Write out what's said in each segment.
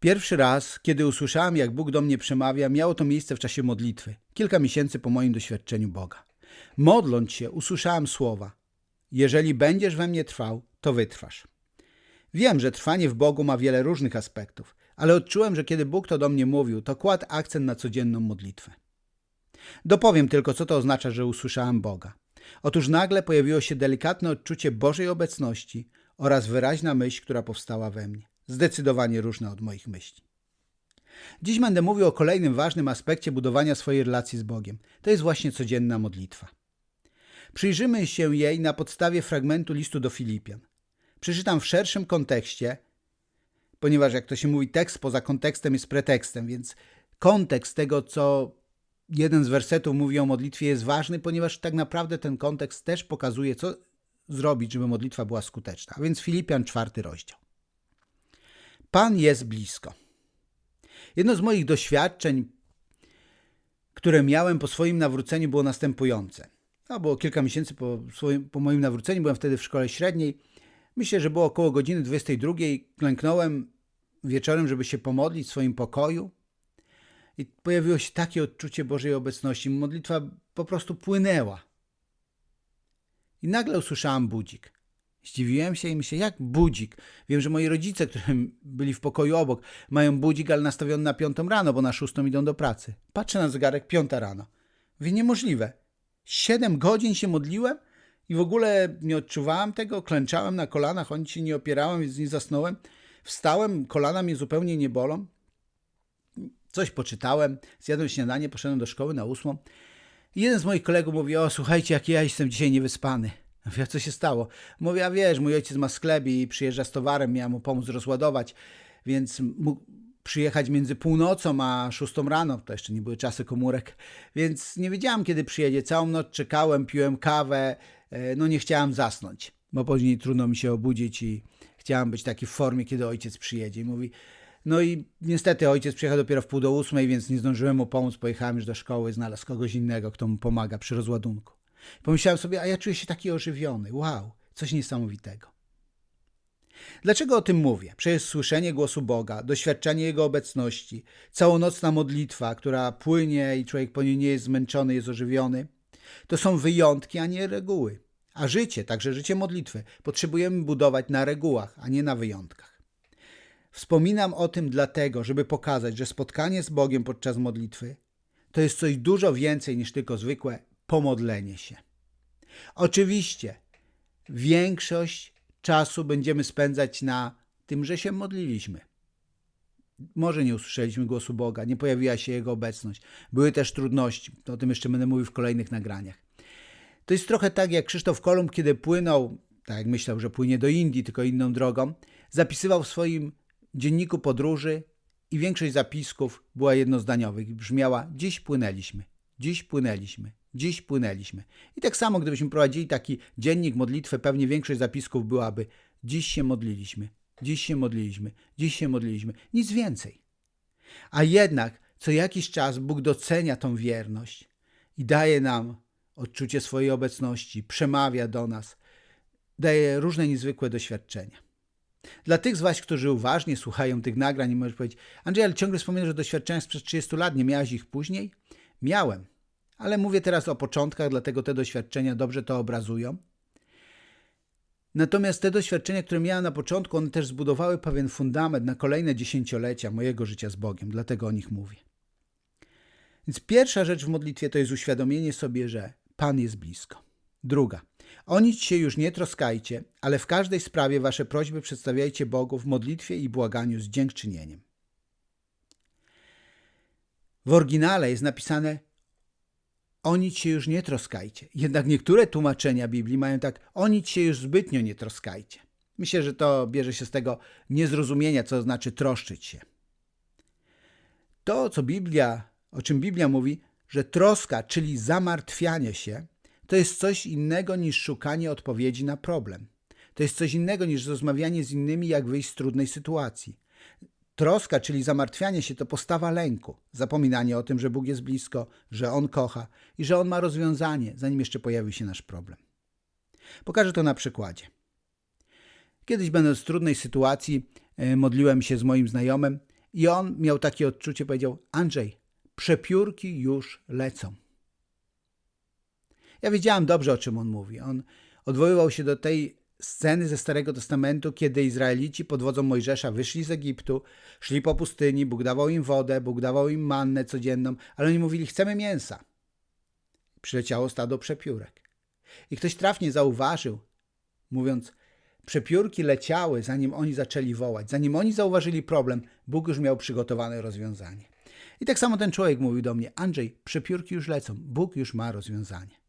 Pierwszy raz, kiedy usłyszałem, jak Bóg do mnie przemawia, miało to miejsce w czasie modlitwy, kilka miesięcy po moim doświadczeniu Boga. Modląc się, usłyszałem słowa: Jeżeli będziesz we mnie trwał, to wytrwasz. Wiem, że trwanie w Bogu ma wiele różnych aspektów, ale odczułem, że kiedy Bóg to do mnie mówił, to kładł akcent na codzienną modlitwę. Dopowiem tylko, co to oznacza, że usłyszałem Boga. Otóż nagle pojawiło się delikatne odczucie Bożej obecności oraz wyraźna myśl, która powstała we mnie. Zdecydowanie różna od moich myśli. Dziś będę mówił o kolejnym ważnym aspekcie budowania swojej relacji z Bogiem. To jest właśnie codzienna modlitwa. Przyjrzymy się jej na podstawie fragmentu listu do Filipian. Przeczytam w szerszym kontekście, ponieważ jak to się mówi, tekst poza kontekstem jest pretekstem, więc kontekst tego, co jeden z wersetów mówi o modlitwie, jest ważny, ponieważ tak naprawdę ten kontekst też pokazuje, co zrobić, żeby modlitwa była skuteczna. A więc Filipian, czwarty rozdział. Pan jest blisko. Jedno z moich doświadczeń, które miałem po swoim nawróceniu, było następujące. No, było kilka miesięcy po, swoim, po moim nawróceniu, byłem wtedy w szkole średniej. Myślę, że było około godziny 22. Klęknąłem wieczorem, żeby się pomodlić w swoim pokoju. I pojawiło się takie odczucie Bożej obecności. Modlitwa po prostu płynęła. I nagle usłyszałem budzik. Zdziwiłem się i myślę, jak budzik? Wiem, że moi rodzice, którzy byli w pokoju obok, mają budzik, ale nastawiony na piątą rano, bo na szóstą idą do pracy. Patrzę na zegarek, piąta rano. Wie niemożliwe. Siedem godzin się modliłem i w ogóle nie odczuwałem tego. Klęczałem na kolanach, oni się nie opierałem, więc nie zasnąłem. Wstałem, kolana mnie zupełnie nie bolą. Coś poczytałem, zjadłem śniadanie, poszedłem do szkoły na ósmą. I jeden z moich kolegów mówi, o słuchajcie, jak ja jestem dzisiaj niewyspany. Mówię, co się stało? Mówię, a wiesz, mój ojciec ma sklep i przyjeżdża z towarem, miałem mu pomóc rozładować, więc mógł przyjechać między północą a szóstą rano, to jeszcze nie były czasy komórek, więc nie wiedziałem, kiedy przyjedzie. Całą noc czekałem, piłem kawę, e, no nie chciałem zasnąć, bo później trudno mi się obudzić i chciałem być taki w formie, kiedy ojciec przyjedzie. I mówi, no i niestety ojciec przyjechał dopiero w pół do ósmej, więc nie zdążyłem mu pomóc, pojechałem już do szkoły, znalazł kogoś innego, kto mu pomaga przy rozładunku. Pomyślałem sobie, a ja czuję się taki ożywiony. Wow, coś niesamowitego. Dlaczego o tym mówię? Przecież słyszenie głosu Boga, doświadczenie Jego obecności, całonocna modlitwa, która płynie i człowiek po niej nie jest zmęczony, jest ożywiony, to są wyjątki, a nie reguły. A życie, także życie modlitwy, potrzebujemy budować na regułach, a nie na wyjątkach. Wspominam o tym dlatego, żeby pokazać, że spotkanie z Bogiem podczas modlitwy to jest coś dużo więcej niż tylko zwykłe pomodlenie się. Oczywiście większość czasu będziemy spędzać na tym, że się modliliśmy. Może nie usłyszeliśmy głosu Boga, nie pojawiła się Jego obecność. Były też trudności, o tym jeszcze będę mówił w kolejnych nagraniach. To jest trochę tak, jak Krzysztof Kolumb, kiedy płynął, tak jak myślał, że płynie do Indii, tylko inną drogą, zapisywał w swoim dzienniku podróży i większość zapisków była jednozdaniowych. Brzmiała: Dziś płynęliśmy, dziś płynęliśmy, Dziś płynęliśmy. I tak samo, gdybyśmy prowadzili taki dziennik modlitwy, pewnie większość zapisków byłaby: Dziś się modliliśmy, dziś się modliliśmy, dziś się modliliśmy. Nic więcej. A jednak co jakiś czas Bóg docenia tą wierność i daje nam odczucie swojej obecności, przemawia do nas, daje różne niezwykłe doświadczenia. Dla tych z Was, którzy uważnie słuchają tych nagrań, możesz powiedzieć: Andrzej, ale ciągle wspominasz o doświadczeniach sprzed 30 lat, nie miałeś ich później? Miałem ale mówię teraz o początkach, dlatego te doświadczenia dobrze to obrazują. Natomiast te doświadczenia, które miałem na początku, one też zbudowały pewien fundament na kolejne dziesięciolecia mojego życia z Bogiem, dlatego o nich mówię. Więc pierwsza rzecz w modlitwie to jest uświadomienie sobie, że Pan jest blisko. Druga, o nic się już nie troskajcie, ale w każdej sprawie wasze prośby przedstawiajcie Bogu w modlitwie i błaganiu z dziękczynieniem. W oryginale jest napisane o nic się już nie troskajcie. Jednak niektóre tłumaczenia Biblii mają tak, o nic się już zbytnio nie troskajcie. Myślę, że to bierze się z tego niezrozumienia, co znaczy troszczyć się. To, co Biblia, o czym Biblia mówi, że troska, czyli zamartwianie się, to jest coś innego niż szukanie odpowiedzi na problem. To jest coś innego niż rozmawianie z innymi, jak wyjść z trudnej sytuacji. Troska, czyli zamartwianie się, to postawa lęku, zapominanie o tym, że Bóg jest blisko, że On kocha i że On ma rozwiązanie, zanim jeszcze pojawi się nasz problem. Pokażę to na przykładzie. Kiedyś, będąc w trudnej sytuacji, e, modliłem się z moim znajomym I on miał takie odczucie, powiedział: Andrzej, przepiórki już lecą. Ja wiedziałem dobrze, o czym on mówi. On odwoływał się do tej sceny ze Starego Testamentu, kiedy Izraelici pod wodzą Mojżesza wyszli z Egiptu, szli po pustyni, Bóg dawał im wodę, Bóg dawał im mannę codzienną, ale oni mówili, chcemy mięsa. Przyleciało stado przepiórek. I ktoś trafnie zauważył, mówiąc, przepiórki leciały, zanim oni zaczęli wołać, zanim oni zauważyli problem, Bóg już miał przygotowane rozwiązanie. I tak samo ten człowiek mówił do mnie, Andrzej, przepiórki już lecą, Bóg już ma rozwiązanie.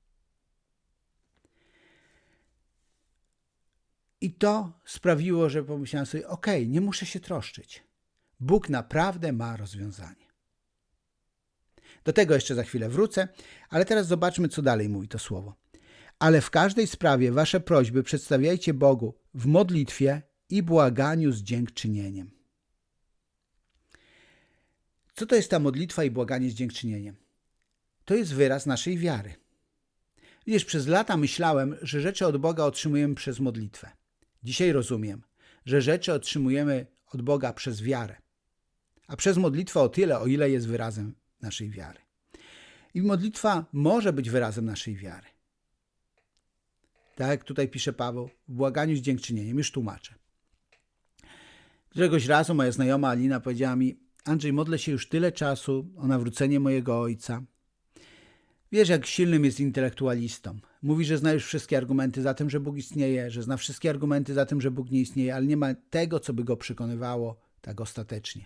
I to sprawiło, że pomyślałem sobie, okej, nie muszę się troszczyć. Bóg naprawdę ma rozwiązanie. Do tego jeszcze za chwilę wrócę, ale teraz zobaczmy, co dalej mówi to słowo. Ale w każdej sprawie wasze prośby przedstawiajcie Bogu w modlitwie i błaganiu z dziękczynieniem. Co to jest ta modlitwa i błaganie z dziękczynieniem? To jest wyraz naszej wiary. Wiesz, przez lata myślałem, że rzeczy od Boga otrzymujemy przez modlitwę. Dzisiaj rozumiem, że rzeczy otrzymujemy od Boga przez wiarę, a przez modlitwę o tyle, o ile jest wyrazem naszej wiary. I modlitwa może być wyrazem naszej wiary. Tak jak tutaj pisze Paweł, w błaganiu z dziękczynieniem, już tłumaczę. Któregoś razu moja znajoma Alina powiedziała mi: Andrzej, modlę się już tyle czasu o nawrócenie mojego ojca. Wiesz, jak silnym jest intelektualistą. Mówi, że zna już wszystkie argumenty za tym, że Bóg istnieje, że zna wszystkie argumenty za tym, że Bóg nie istnieje, ale nie ma tego, co by go przekonywało tak ostatecznie.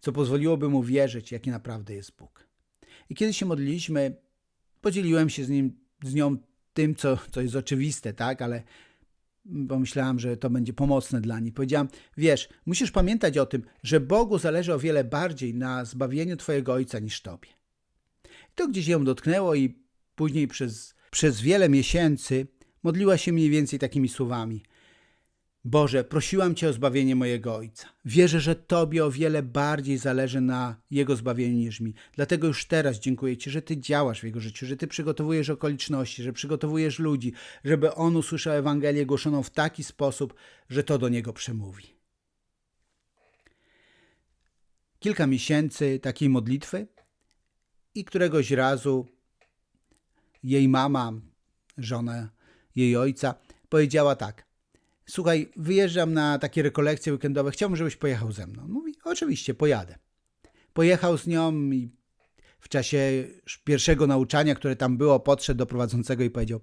Co pozwoliłoby mu wierzyć, jaki naprawdę jest Bóg. I kiedy się modliliśmy, podzieliłem się z nim, z nią tym, co, co jest oczywiste, tak, ale pomyślałam, że to będzie pomocne dla niej. Powiedziałam, wiesz, musisz pamiętać o tym, że Bogu zależy o wiele bardziej na zbawieniu Twojego ojca niż Tobie. To gdzieś ją dotknęło i później przez, przez wiele miesięcy modliła się mniej więcej takimi słowami. Boże, prosiłam Cię o zbawienie mojego ojca. Wierzę, że Tobie o wiele bardziej zależy na jego zbawieniu niż mi. Dlatego już teraz dziękuję Ci, że Ty działasz w jego życiu, że Ty przygotowujesz okoliczności, że przygotowujesz ludzi, żeby on usłyszał Ewangelię głoszoną w taki sposób, że to do niego przemówi. Kilka miesięcy takiej modlitwy i któregoś razu jej mama, żona jej ojca, powiedziała tak: Słuchaj, wyjeżdżam na takie rekolekcje weekendowe, chciałbym, żebyś pojechał ze mną. Mówi: Oczywiście, pojadę. Pojechał z nią i w czasie pierwszego nauczania, które tam było, podszedł do prowadzącego i powiedział: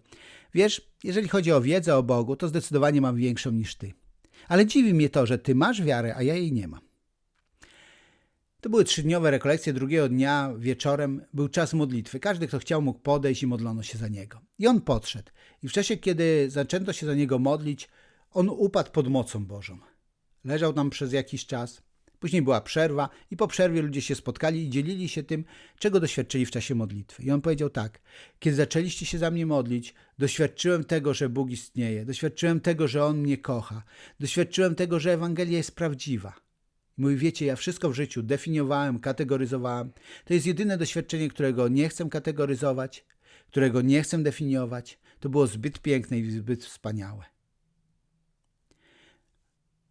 Wiesz, jeżeli chodzi o wiedzę o Bogu, to zdecydowanie mam większą niż ty. Ale dziwi mnie to, że ty masz wiarę, a ja jej nie mam. To były trzydniowe rekolekcje. Drugiego dnia wieczorem był czas modlitwy. Każdy, kto chciał, mógł podejść i modlono się za niego. I on podszedł. I w czasie, kiedy zaczęto się za niego modlić, on upadł pod mocą Bożą. Leżał tam przez jakiś czas. Później była przerwa i po przerwie ludzie się spotkali i dzielili się tym, czego doświadczyli w czasie modlitwy. I on powiedział tak: Kiedy zaczęliście się za mnie modlić, doświadczyłem tego, że Bóg istnieje, doświadczyłem tego, że On mnie kocha, doświadczyłem tego, że Ewangelia jest prawdziwa. Mówi, wiecie, ja wszystko w życiu definiowałem, kategoryzowałem. To jest jedyne doświadczenie, którego nie chcę kategoryzować, którego nie chcę definiować. To było zbyt piękne i zbyt wspaniałe.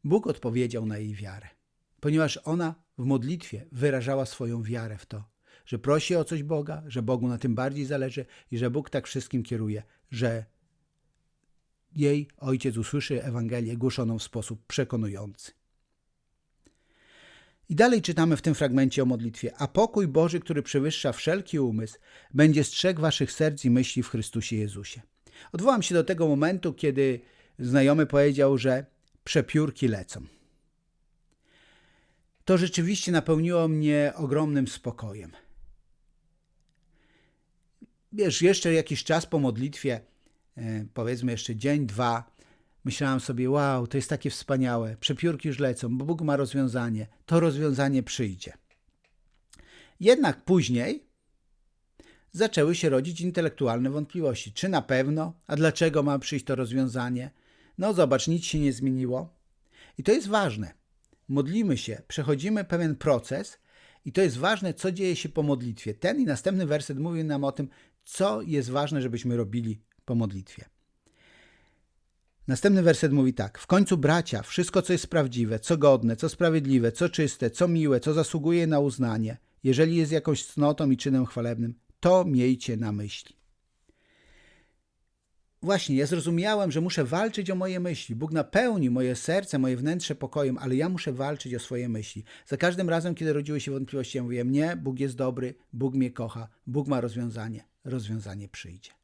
Bóg odpowiedział na jej wiarę, ponieważ ona w modlitwie wyrażała swoją wiarę w to, że prosi o coś Boga, że Bogu na tym bardziej zależy i że Bóg tak wszystkim kieruje, że jej ojciec usłyszy Ewangelię głoszoną w sposób przekonujący. I dalej czytamy w tym fragmencie o modlitwie. A pokój Boży, który przewyższa wszelki umysł, będzie strzegł waszych serc i myśli w Chrystusie Jezusie. Odwołam się do tego momentu, kiedy znajomy powiedział, że przepiórki lecą. To rzeczywiście napełniło mnie ogromnym spokojem. Wiesz, jeszcze jakiś czas po modlitwie, e, powiedzmy jeszcze dzień, dwa, Myślałam sobie, wow, to jest takie wspaniałe, przepiórki już lecą, bo Bóg ma rozwiązanie, to rozwiązanie przyjdzie. Jednak później zaczęły się rodzić intelektualne wątpliwości. Czy na pewno? A dlaczego ma przyjść to rozwiązanie? No zobacz, nic się nie zmieniło. I to jest ważne. Modlimy się, przechodzimy pewien proces i to jest ważne, co dzieje się po modlitwie. Ten i następny werset mówi nam o tym, co jest ważne, żebyśmy robili po modlitwie. Następny werset mówi tak. W końcu bracia, wszystko co jest prawdziwe, co godne, co sprawiedliwe, co czyste, co miłe, co zasługuje na uznanie, jeżeli jest jakąś cnotą i czynem chwalebnym, to miejcie na myśli. Właśnie, ja zrozumiałem, że muszę walczyć o moje myśli. Bóg napełni moje serce, moje wnętrze pokojem, ale ja muszę walczyć o swoje myśli. Za każdym razem, kiedy rodziły się wątpliwości, ja mówię, nie, Bóg jest dobry, Bóg mnie kocha, Bóg ma rozwiązanie. Rozwiązanie przyjdzie.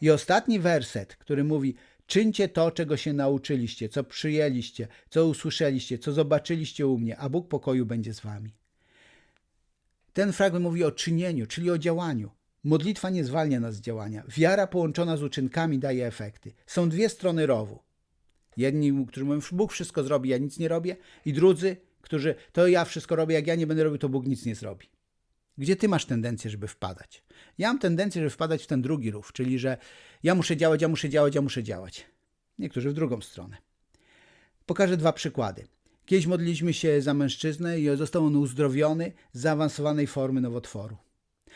I ostatni werset, który mówi: Czyńcie to, czego się nauczyliście, co przyjęliście, co usłyszeliście, co zobaczyliście u mnie, a Bóg pokoju będzie z wami. Ten fragment mówi o czynieniu, czyli o działaniu. Modlitwa nie zwalnia nas z działania. Wiara połączona z uczynkami daje efekty. Są dwie strony rowu. Jedni, którzy mówią, Bóg wszystko zrobi, ja nic nie robię, i drudzy, którzy to ja wszystko robię, jak ja nie będę robił, to Bóg nic nie zrobi. Gdzie ty masz tendencję, żeby wpadać? Ja mam tendencję, żeby wpadać w ten drugi rów, czyli że ja muszę działać, ja muszę działać, ja muszę działać. Niektórzy w drugą stronę. Pokażę dwa przykłady. Kiedyś modliliśmy się za mężczyznę i został on uzdrowiony z zaawansowanej formy nowotworu.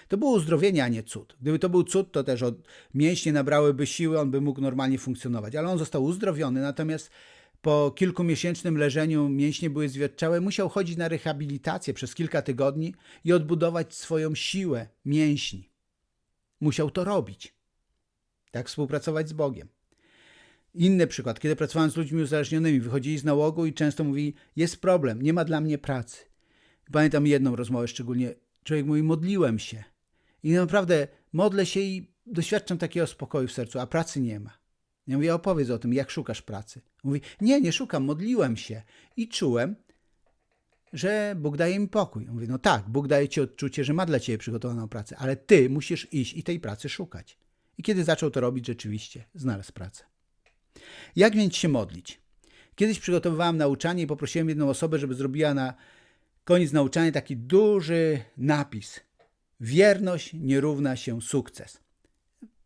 To było uzdrowienie, a nie cud. Gdyby to był cud, to też od mięśnie nabrałyby siły, on by mógł normalnie funkcjonować. Ale on został uzdrowiony, natomiast po kilkumiesięcznym leżeniu mięśnie były zwierczałe, musiał chodzić na rehabilitację przez kilka tygodni i odbudować swoją siłę mięśni. Musiał to robić. Tak współpracować z Bogiem. Inny przykład, kiedy pracowałem z ludźmi uzależnionymi, wychodzili z nałogu i często mówili, jest problem, nie ma dla mnie pracy. Pamiętam jedną rozmowę szczególnie, człowiek mówi, modliłem się. I naprawdę modlę się i doświadczam takiego spokoju w sercu, a pracy nie ma. Ja mówię, opowiedz o tym, jak szukasz pracy. Mówi, nie, nie szukam, modliłem się i czułem, że Bóg daje mi pokój. Mówi, no tak, Bóg daje ci odczucie, że ma dla ciebie przygotowaną pracę, ale ty musisz iść i tej pracy szukać. I kiedy zaczął to robić, rzeczywiście znalazł pracę. Jak więc się modlić? Kiedyś przygotowywałem nauczanie i poprosiłem jedną osobę, żeby zrobiła na koniec nauczania taki duży napis. Wierność nie równa się sukces.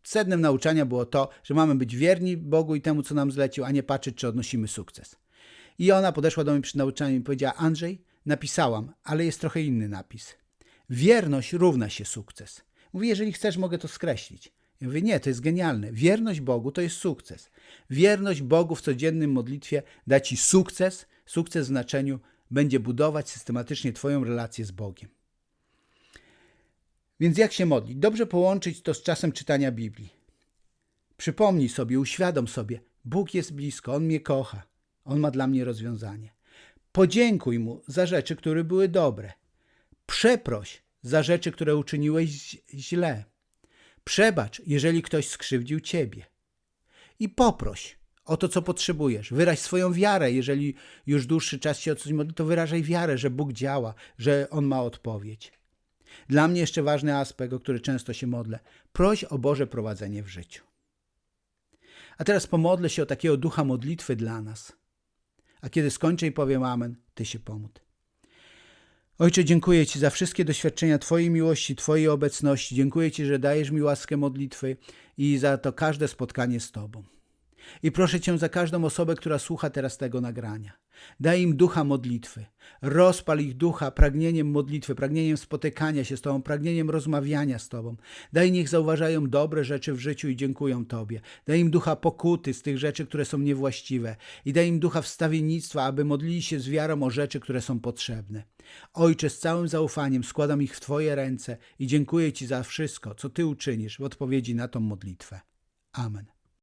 Sednem nauczania było to, że mamy być wierni Bogu i temu, co nam zlecił, a nie patrzeć, czy odnosimy sukces. I ona podeszła do mnie przy nauczaniu i powiedziała: Andrzej, napisałam, ale jest trochę inny napis. Wierność równa się sukces. Mówi, jeżeli chcesz, mogę to skreślić. Ja mówię, nie, to jest genialne. Wierność Bogu to jest sukces. Wierność Bogu w codziennym modlitwie da ci sukces. Sukces w znaczeniu będzie budować systematycznie Twoją relację z Bogiem. Więc jak się modlić? Dobrze połączyć to z czasem czytania Biblii. Przypomnij sobie, uświadom sobie, Bóg jest blisko, On mnie kocha, On ma dla mnie rozwiązanie. Podziękuj Mu za rzeczy, które były dobre. Przeproś za rzeczy, które uczyniłeś źle. Przebacz, jeżeli ktoś skrzywdził Ciebie. I poproś o to, co potrzebujesz. Wyraź swoją wiarę. Jeżeli już dłuższy czas się o coś modli, to wyrażaj wiarę, że Bóg działa, że On ma odpowiedź. Dla mnie jeszcze ważny aspekt, o który często się modlę. Proś o Boże prowadzenie w życiu. A teraz pomodlę się o takiego ducha modlitwy dla nas. A kiedy skończę i powiem Amen, Ty się pomódl. Ojcze, dziękuję Ci za wszystkie doświadczenia Twojej miłości, Twojej obecności. Dziękuję Ci, że dajesz mi łaskę modlitwy i za to każde spotkanie z Tobą. I proszę Cię za każdą osobę, która słucha teraz tego nagrania. Daj im ducha modlitwy. Rozpal ich ducha pragnieniem modlitwy, pragnieniem spotykania się z Tobą, pragnieniem rozmawiania z Tobą. Daj niech zauważają dobre rzeczy w życiu i dziękują Tobie. Daj im ducha pokuty z tych rzeczy, które są niewłaściwe. I daj im ducha wstawiennictwa, aby modlili się z wiarą o rzeczy, które są potrzebne. Ojcze, z całym zaufaniem składam ich w Twoje ręce i dziękuję Ci za wszystko, co Ty uczynisz w odpowiedzi na tą modlitwę. Amen.